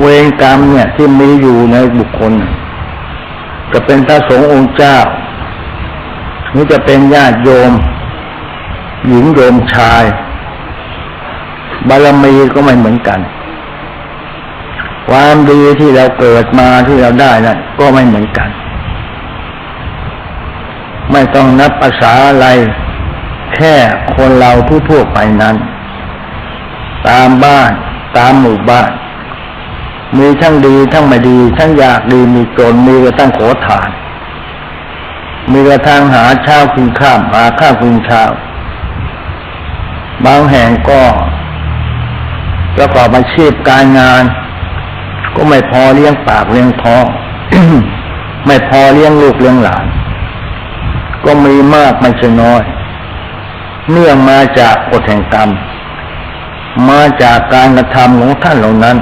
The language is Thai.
เวรกรรมเนี่ยที่มีอยู่ในบุคคล จะเป็นพระสงฆ์องค์เจ้าหรือจะเป็นญาติโยม หญิงโยมชาย บารมีก็ไม่เหมือนกัน ความดีที่เราเกิดมาที่เราได้นั่นก็ไม่เหมือนกัน ไม่ต้องนับภาษาอะไรแค่คนเราทั่วๆไปนั้น ตามบ้านตามหมู่บ้าน มีทั้งดีทั้งไม่ดี ทั้งอยากดีมีจนมีกระทั่งขอทาน มีกระทั่งหาเช้ากินข้ามหาข้าวกินเช้าบางแห่งก็ประกอบอาชีพการงาน ก็ไม่พอเลี้ยงปากเลี้ยงท้องไม่พอเลี้ยงลูกเลี้ยงหลาน ก็มีมากไม่ใช่น้อย เนื่องมาจากกฎแห่งกรรม มาจากการกระทำของท่านเหล่านั้น